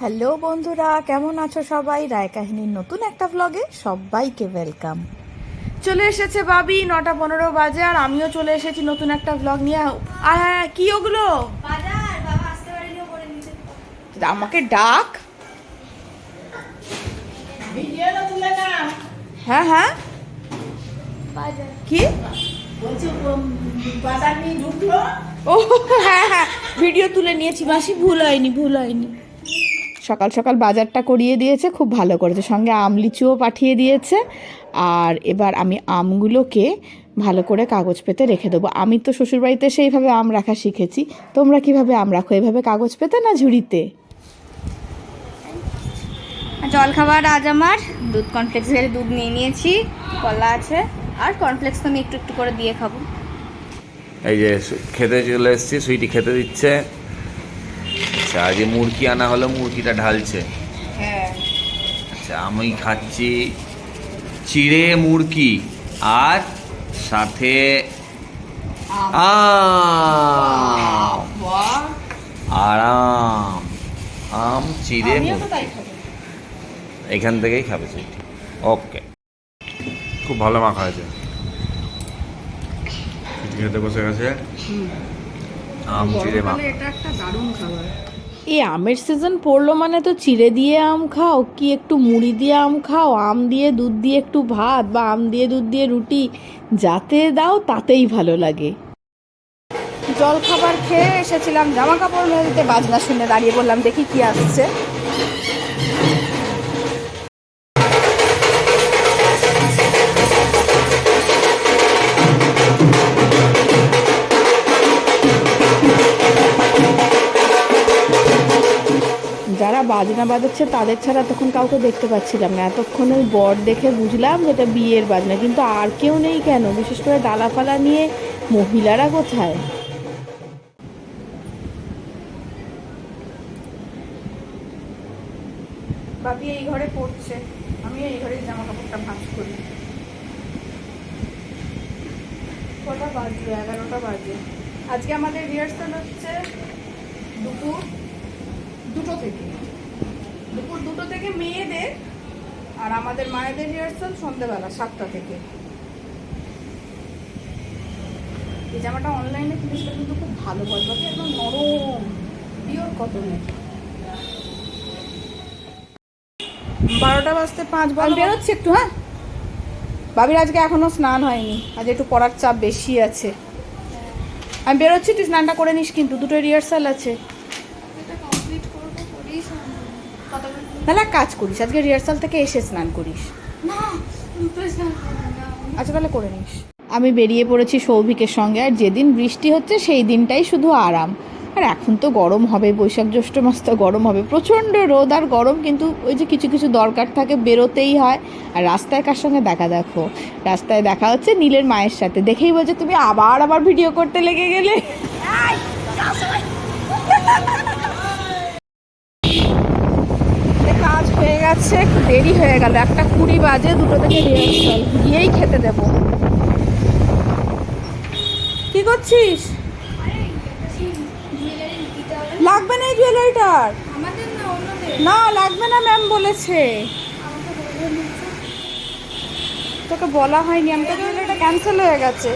Hello বন্ধুরা কেমন আছো সবাই? রায় কাহিনীর নতুন একটা ব্লগে সবাইকে ওয়েলকাম চলে এসেছে বাবি নটা পনেরো বাজে আর আমিও চলে এসেছি নতুন একটা ব্লগ নিয়ে। আর হ্যাঁ কি ওগুলো? আমাকে ডাক? হ্যাঁ হ্যাঁ। কি? ও হ্যাঁ হ্যাঁ ভিডিও তুলে নিয়েছি। মাসি ভুল হয়নি ভুল হয়নি। সকাল সকাল বাজারটা করিয়ে দিয়েছে খুব ভালো করেছে। সঙ্গে আম লিচুও পাঠিয়ে দিয়েছে। আর এবার আমি আমগুলোকে ভালো করে কাগজ পেতে রেখে দেবো। আমি তো শ্বশুরবাড়িতে সেইভাবে আম রাখা শিখেছি। তোমরা কীভাবে আম রাখো? এভাবে কাগজ পেতে না ঝুড়িতে? জল খাবার আজ আমার। দুধ কর্নফ্লেক্স এর দুধ নিয়ে নিয়েছি কলা আছে। আর কর্নফ্লেক্স তো আমি একটু একটু করে দিয়ে খাব। এই যে খেতে চলে এসেছি সুইটি খেতে দিচ্ছে। আচ্ছা আজকে মুরগি আনা হলো মুরগিটা ঢালছে। হ্যাঁ। আচ্ছা আমি খাচ্ছি চিড়ে মুরগি আর সাথে আম। আর আম আম চিড়ে মুরগি। এখান থেকেই খাবে সুইটি ওকে। খুব ভালো মাখা হয়েছে। খেতে বসে গেছে। আম চিড়ে মাখা। এটা একটা দারুণ খাবার। এই আমের সিজন পড়ল মানে তো চিড়ে দিয়ে আম খাও, কি একটু মুড়ি দিয়ে আম খাও, আম দিয়ে দুধ দিয়ে একটু ভাত বা আম দিয়ে দুধ দিয়ে রুটি, যাতে দাও তাতেই ভালো লাগে। জল খাবার খেয়ে এসেছিলাম জামা কাপড় বাজনা শুনে দাঁড়িয়ে বললাম, দেখি কি আসছে। বাজনা বাজাচ্ছে, তাদের ছাড়া তখন কাউকে দেখতে পাচ্ছিলাম না। এতক্ষণ ওই বর দেখে বুঝলাম যেটা বিয়ের বাজনা, কিন্তু আর কেউ নেই কেন? বিশেষ করে ডালাফালা নিয়ে মহিলারা কোথায়? বাপি এই ঘরে পড়ছে। আমি এই ঘরে জামা কাপড়টা ভাঁজ করি। কটা বাজবে এগারোটা বাজে। আজকে আমাদের রিহার্সাল হচ্ছে দুপুর। থেকে? দুপুর দুটো থেকে মেয়েদের আর আমাদের মায়েদের রিহার্সাল সন্ধ্যেবেলা সাতটা থেকে। এই জামাটা অনলাইনে কিনেছিলাম কিন্তু খুব ভালো বলবাকে একদম নরম পিওর কটনের বারোটা বাজতে পাঁচ বার বেরোচ্ছি একটু হ্যাঁ? বাবির আজকে এখনও স্নান হয়নি, আজ একটু পড়ার চাপ বেশি আছে। আমি বেরোচ্ছি, তুই স্নানটা করে নিস কিন্তু দুটো রিহার্সাল আছে এটা কমপ্লিট করব করিস তাহলে এক কাজ করিস। আজকে রিহার্সাল থেকে এসে স্নান করিস। আচ্ছা তাহলে করে নিস। আমি বেরিয়ে পড়েছি সৌভিকের সঙ্গে আর যেদিন বৃষ্টি হচ্ছে সেই দিনটাই শুধু আরাম। আর এখন তো গরম হবে বৈশাখ জ্যৈষ্ঠ মাস তো গরম হবে। প্রচণ্ড রোদ আর গরম কিন্তু ওই যে কিছু কিছু দরকার থাকে বেরোতেই হয়। আর রাস্তায় কার সঙ্গে দেখা দেখো? রাস্তায় দেখা হচ্ছে নীলের মায়ের সাথে। দেখেই বলছে তুমি আবার আবার ভিডিও করতে লেগে গেলে কাজ হয়ে গেছে একটু দেরি হয়ে গেল। একটা কুড়ি বাজে, দুটো থেকে রিহার্সাল গিয়েই খেতে দেব। কি করছিস? লাগবে না এই জুয়েলারিটার? না, লাগবে না, ম্যাম বলেছে। তোকে বলা হয়নি, আমি তো জুয়েলারিটা ক্যান্সেল হয়ে গেছে।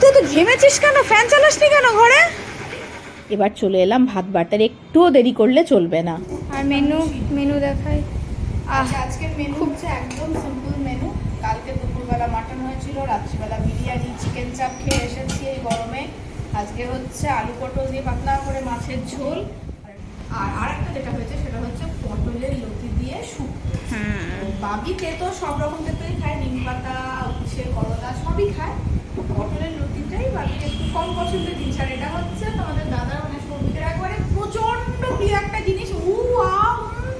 তুই তো ঘেমেছিস কেন? ফ্যান চালাসনি কেন ঘরে? এবার চলে এলাম ভাত বাটার। একটুও দেরি করলে চলবে না। আর মেনু মেনু দেখাই। আহ আজকের মেনু হচ্ছে একদম সিম্পল মেনু। কালকে দুপুরবেলা মাটন হয়েছিল রাত্রিবেলা বিরিয়ানি চিকেন চাপ খেয়ে এসেছি এই গরমে। আজকে হচ্ছে আলু পটল দিয়ে পাতলা করে মাছের ঝোল। আর আরেকটা যেটা হয়েছে সেটা হচ্ছে পটলের লতি দিয়ে শুক্তো তো বাবি তেতো সব রকম তেতোই খায় নিম পাতা উচ্ছে করলা সবই খায়। পটলের লতিটাই একটু কম পছন্দের জিনিস। আর এটা হচ্ছে তোমাদের দাদার মানে একবারে প্রচণ্ড প্রিয় একটা জিনিস। উ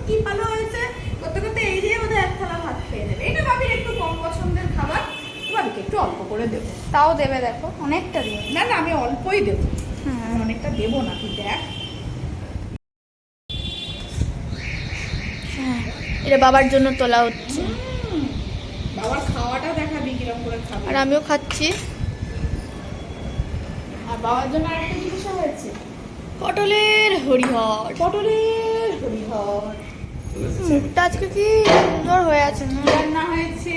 কি ভালো হয়েছে। করতে করতে এই বোধহয় এক থালা ভাত খেয়ে নেবে এটা বাবির একটু কম পছন্দের খাবার। বাবিকে একটু অল্প করে দেবো। তাও দেবে দেখো অনেকটা দেবে। না না আমি অল্পই দেবো। হ্যাঁ অনেকটা দেবো না তুই দেখ। এটা বাবার জন্য তোলা হচ্ছে বাবার খাওয়াটা দেখাবি কীরকম করে খাবে আর আমিও খাচ্ছি। আর বাবার জন্য আরেকটা জিনিসও হয়েছে পটলের হরিহর। পটলের হরিহর। মুখটা আজকে কি সুন্দর হয়ে আছে না? রান্না হয়েছে।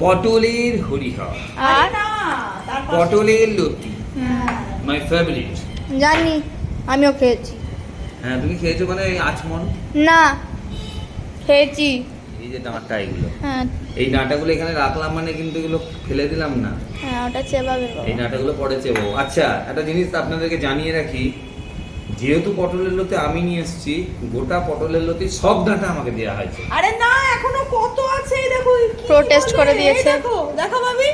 পটলের হরিহর। আর না পটলের লতি। মাই ফেভারিট জানি আমিও খেয়েছি। হ্যাঁ তুমি খেয়েছো মানে আচমন? না খেয়েছি। এই যে ডাঁটা এগুলো। হ্যাঁ। এই ডাঁটাগুলো এখানে রাখলাম মানে কিন্তু এগুলো ফেলে দিলাম না। হ্যাঁ ওটা চেবাবে এই ডাঁটাগুলো পরে চেবো আচ্ছা একটা জিনিস আপনাদেরকে জানিয়ে রাখি যেহেতু পটলের লতি আমি নিয়ে এসেছি গোটা পটলের লতি সব ডাঁটা আমাকে দেওয়া হয়েছে। আরে না এখনও কত আছে এই দেখো বলে, করে দিয়েছে। দেখো দেখো ভাবি।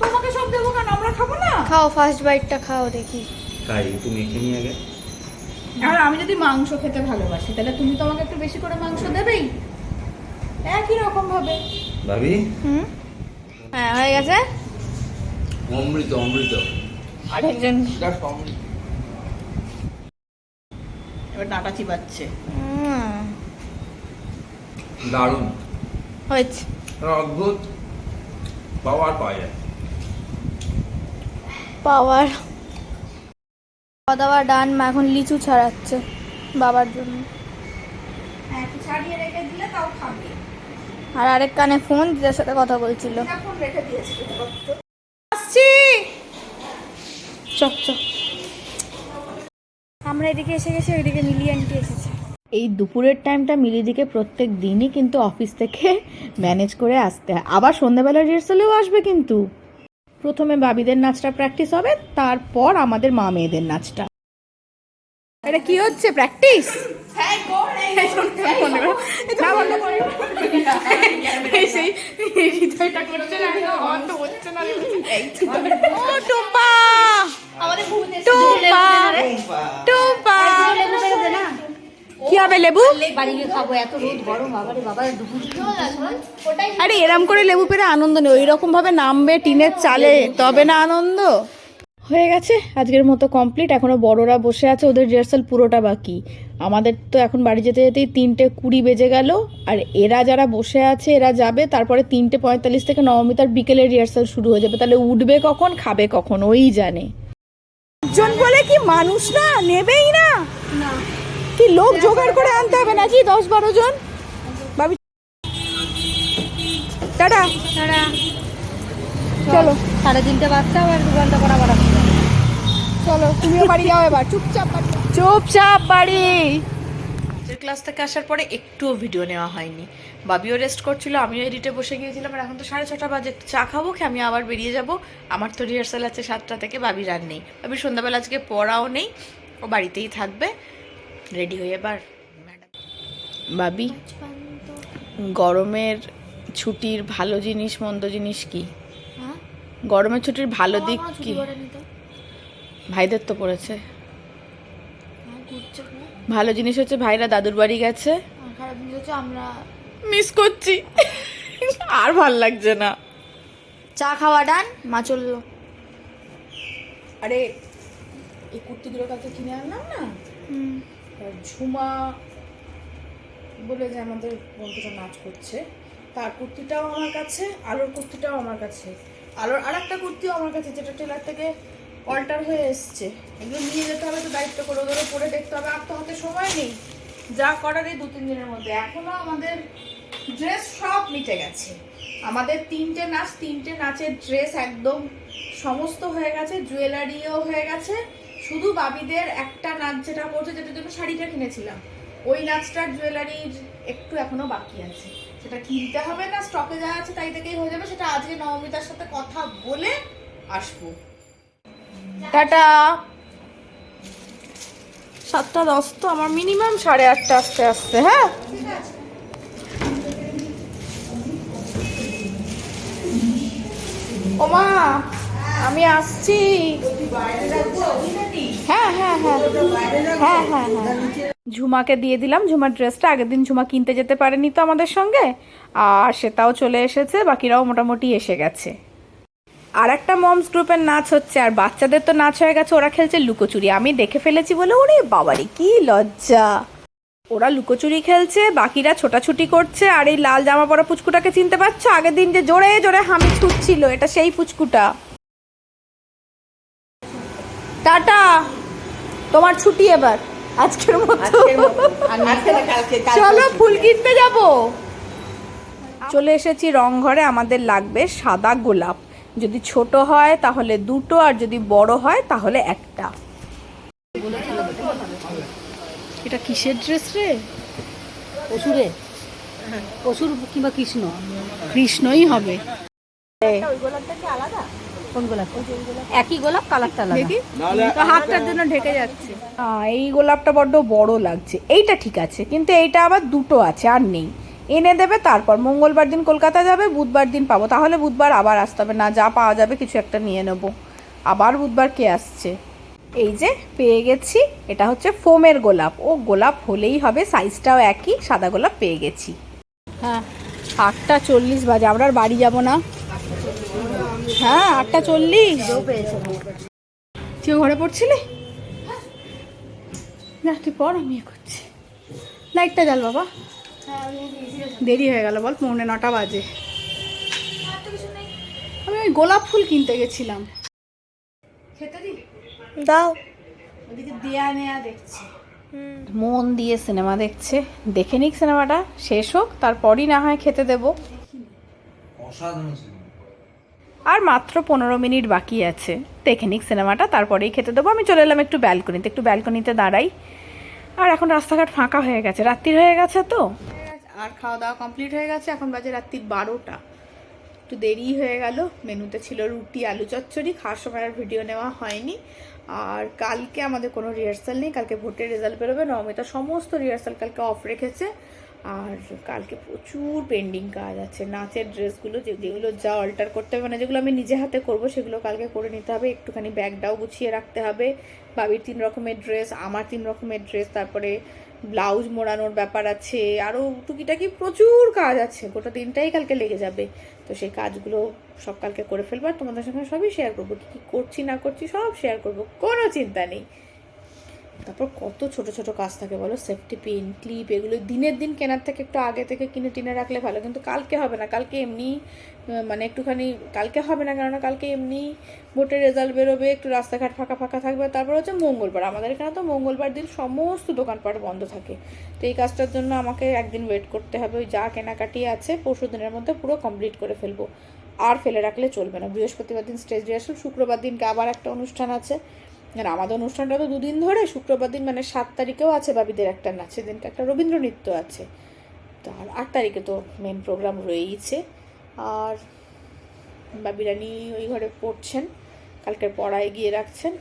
তোমাকে সব দেবো কেন? আমরা খাব না? খাও ফার্স্ট বাইটটা খাও দেখি। তাই তুমি এখানে নিয়ে আগে। আর আমি যদি মাংস খেতে ভালোবাসি তাহলে তুমি তো আমাকে একটু বেশি করে মাংস দেবেই। একই রকম ভাবে। ভাবি? হুম? হ্যাঁ হয়ে গেছে? অমৃত অমৃত। আরেকজন। এবার ডাটা চিবাচ্ছে। হুম, দারুণ। হয়েছে। অদ্ভুত। পাওয়ার পাওয়া যায়। পাওয়ার। খাওয়া দাওয়া ডান মা এখন লিচু ছাড়াচ্ছে বাবার জন্য। হ্যাঁ একটু ছাড়িয়ে রেখে দিলে তাও খাবে। আর আরেক কানে ফোন দিদার সাথে কথা বলছিল। এখন রেখে দিয়েছি আসছি! চক চক। আমরা এদিকে এসে গেছি ওইদিকে মিলি আন্টি এসেছে। এই দুপুরের টাইমটা মিলিদিকে প্রত্যেক দিনই কিন্তু অফিস থেকে ম্যানেজ করে আসতে হয়। আবার সন্ধ্যাবেলা রিহার্সালেও আসবে কিন্তু। প্রথমে বাবিদের নাচটা প্র্যাকটিস হবে তারপর আমাদের মা মেয়েদের নাচটা। এটা কি হচ্ছে? প্র্যাকটিস হ্যাঁ সেই হৃদয়টা করছে না বন্ধ হচ্ছে না হবে লেবু? আরে এরম করে লেবু পেরে আনন্দ নেই ওই রকম ভাবে নামবে টিনের চালে তবে না আনন্দ। হয়ে গেছে আজকের মতো কমপ্লিট এখনও বড়রা বসে আছে ওদের রিহার্সাল পুরোটা বাকি। আমাদের তো এখন বাড়ি যেতে যেতেই তিনটে কুড়ি বেজে গেল আর এরা যারা বসে আছে এরা যাবে তারপরে তিনটে পঁয়তাল্লিশ থেকে নবমিতার বিকেলের রিহার্সাল শুরু হয়ে যাবে। তাহলে উঠবে কখন খাবে কখন ওই জানে। জন বলে কি মানুষ না নেবেই না। কি লোক জোগাড় করে আনতে হবে নাকি? দশ বারো জন? ভাবি টাটা। চলো। সাড়ে তিনটে বাচ্চা আর দু ঘণ্টা পর আবার চলো তুমিও বাড়ি যাও এবার। চুপচাপ চুপচাপ বাড়ি। ক্লাস থেকে আসার পরে একটুও ভিডিও নেওয়া হয়নি। বাবিও রেস্ট করছিল আমিও এডিটে বসে গিয়েছিলাম আর এখন তো সাড়ে ছটা বাজে। চা খাব খেয়ে আমি আবার বেরিয়ে যাব। আমার তো রিহার্সাল আছে সাতটা থেকে বাবির আর নেই। বাবির সন্ধ্যাবেলা আজকে পড়াও নেই ও বাড়িতেই থাকবে। রেডি হয়ে এবার। বাবি গরমের ছুটির ভালো জিনিস মন্দ জিনিস কি? হ্যাঁ? গরমের ছুটির ভালো দিক কি? ভাইদের তো পড়েছে। ভালো জিনিস হচ্ছে ভাইরা দাদুর বাড়ি গেছে। আমরা মিস করছি। আর ভালো লাগছে না। চা খাওয়া ডান মা চলল। আরে এই কুর্তিগুলো কালকে কিনে আনলাম না? হুম। ঝুমা বলে যে আমাদের বন্ধুরা নাচ করছে, তার কুর্তিটাও আমার কাছে, আলোর কুর্তিটাও আমার কাছে। আলোর আর একটা কুর্তিও আমার কাছে, যেটা টেলার থেকে অল্টার হয়ে এসছে। এগুলো নিয়ে যেতে হবে তো দায়িত্ব করে ওদেরও পরে দেখতে হবে, আর তো হাতে সময় নেই। যা করার এই দু তিন দিনের মধ্যে। এখনও আমাদের ড্রেস সব মিটে গেছে। আমাদের তিনটে নাচ, তিনটে নাচের ড্রেস একদম সমস্ত হয়ে গেছে, জুয়েলারিও হয়ে গেছে। শুধু বাবিদের একটা নাচ যেটা করছে, যেটার জন্য শাড়িটা কিনেছিলাম। ওই নাচটার জুয়েলারির একটু এখনও বাকি আছে। সেটা কিনতে হবে না স্টকে যা আছে তাই থেকেই হয়ে যাবে। সেটা আজকে নবমিতার সাথে কথা বলে আসব। টাটা। সাতটা দশ তো, আমার মিনিমাম সাড়ে আটটা আসতে আসতে হ্যাঁ? ওমা, আমি আসছি। হ্যাঁ হ্যাঁ হ্যাঁ। হ্যাঁ হ্যাঁ হ্যাঁ। ঝুমাকে দিয়ে দিলাম। ঝুমার ড্রেসটা আগের দিন ঝুমা কিনতে যেতে পারেনি তো আমাদের সঙ্গে। আর সেটাও চলে এসেছে, বাকিরাও মোটামুটি এসে গেছে। আর একটা মমস গ্রুপের নাচ হচ্ছে, আর বাচ্চাদের তো নাচ হয়ে গেছে, ওরা খেলছে লুকোচুরি। আমি দেখে ফেলেছি বলে, ওরে বাবারে, কি লজ্জা। ওরা লুকোচুরি খেলছে, বাকিরা ছোটাছুটি করছে, আর এই লাল জামা পরা পুচকুটাকে চিনতে পারছ? আগের দিন যে জোরে জোরে হামি ছুটছিল, এটা সেই পুচকুটা টাটা। তোমার ছুটি এবার। আজকের মতো। চলো ফুল কিনতে যাব। চলে এসেছি রং ঘরে আমাদের লাগবে সাদা গোলাপ। যদি ছোট হয় তাহলে দুটো আর যদি বড় হয় তাহলে একটা। এটা কিসের ড্রেস রে? পশুরে। পশুর কিংবা কৃষ্ণ। কৃষ্ণই হবে। কোন গোলাপ? একই গোলাপ কালারটা আলাদা। তো হাতটার জন্য ঢেকে যাচ্ছে। এই গোলাপটা বড্ড বড় লাগছে। এইটা ঠিক আছে কিন্তু এইটা আবার দুটো আছে আর নেই। এনে দেবে তারপর মঙ্গলবার দিন কলকাতা যাবে বুধবার দিন পাবো। তাহলে বুধবার আবার আসতে হবে। না যা পাওয়া যাবে কিছু একটা নিয়ে নেব। আবার বুধবার কে আসছে? এই যে পেয়ে গেছি। এটা হচ্ছে ফোমের গোলাপ। ও গোলাপ হলেই হবে সাইজটাও একই সাদা গোলাপ পেয়ে গেছি। হ্যাঁ আটটা চল্লিশ বাজে আমরা আর বাড়ি যাব না। হ্যাঁ আটটা চল্লিশ। তুই ঘরে পড়ছিলি? না তুই পড় আমি ইয়ে করছি। লাইটটা জ্বাল বাবা। দেরি হয়ে গেল বল পৌনে নটা বাজে। আমি ওই গোলাপ ফুল কিনতে গেছিলাম। খেতে দাও। ওদিকে দেয়া নেয়া দেখছি। মন দিয়ে সিনেমা দেখছে। দেখে নিক সিনেমাটা শেষ হোক তারপরই না হয় খেতে দেবো। অসাধারণ আর মাত্র পনেরো মিনিট বাকি আছে। দেখে নিক সিনেমাটা তারপরেই খেতে দেবো। আমি চলে এলাম একটু ব্যালকনিতে একটু ব্যালকনিতে দাঁড়াই। আর এখন রাস্তাঘাট ফাঁকা হয়ে গেছে। রাত্রির হয়ে গেছে তো? আর খাওয়া দাওয়া কমপ্লিট হয়ে গেছে। এখন বাজে রাত্রির বারোটা। একটু দেরি হয়ে গেল। মেনুতে ছিল রুটি, আলু চচ্চড়ি। খাওয়ার সময় আর ভিডিও নেওয়া হয়নি। আর কালকে আমাদের কোনো রিহার্সাল নেই। কালকে ভোটের রেজাল্ট বেরোবে। নমিতা সমস্ত রিহার্সাল কালকে অফ রেখেছে। আর কালকে প্রচুর পেন্ডিং কাজ আছে। নাচের ড্রেসগুলো যেগুলো যা অল্টার করতে হবে মানে যেগুলো আমি নিজে হাতে করব, সেগুলো কালকে করে নিতে হবে। একটুখানি ব্যাগটাও গুছিয়ে রাখতে হবে। বাবির তিন রকমের ড্রেস আমার তিন রকমের ড্রেস তারপরে ব্লাউজ মোড়ানোর ব্যাপার আছে। আরও টুকিটাকি প্রচুর কাজ আছে। গোটা দিনটাই কালকে লেগে যাবে। তো সেই কাজগুলো সব কালকে করে ফেলব। আর তোমাদের সঙ্গে সবই শেয়ার করব। কী কী করছি, না করছি, সব শেয়ার করব। কোনো চিন্তা নেই। তারপর কত ছোট ছোট কাজ থাকে বলো সেফটি পিন ক্লিপ এগুলো দিনের দিন কেনার থেকে একটু আগে থেকে কিনে টিনে রাখলে ভালো, কিন্তু কালকে হবে না, কালকে এমনি মানে একটুখানি কালকে হবে না কেননা কালকে এমনি ভোটের রেজাল্ট বেরোবে, একটু রাস্তাঘাট ফাঁকা ফাঁকা থাকবে, তারপর হচ্ছে মঙ্গলবার, আমাদের এখানে তো মঙ্গলবার দিন সমস্ত দোকানপাট বন্ধ থাকে। তো এই কাজটার জন্য আমাকে একদিন ওয়েট করতে হবে, ওই যা কেনাকাটি আছে পরশু দিনের মধ্যে পুরো কমপ্লিট করে ফেলব। আর ফেলে রাখলে চলবে না, বৃহস্পতিবার দিন স্টেজ রিহার্সাল শুক্রবার দিনকে আবার একটা অনুষ্ঠান আছে। আর আমাদের অনুষ্ঠানটা তো দুদিন ধরে, শুক্রবার দিন মানে সাত তারিখেও আছে বাবিদের একটা নাচ, সেদিনকে একটা রবীন্দ্র নৃত্য আছে। তো আর আট তারিখে তো মেন প্রোগ্রাম রয়েইছে। আর বাবিরানি ওই ঘরে পড়ছেন, কালকের পড়ায় গিয়ে রাখছেন।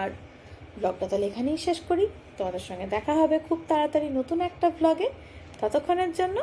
আর ব্লগটা তাহলে এখানেই শেষ করি। তোমাদের সঙ্গে দেখা হবে খুব তাড়াতাড়ি নতুন একটা ব্লগে ততক্ষণের জন্য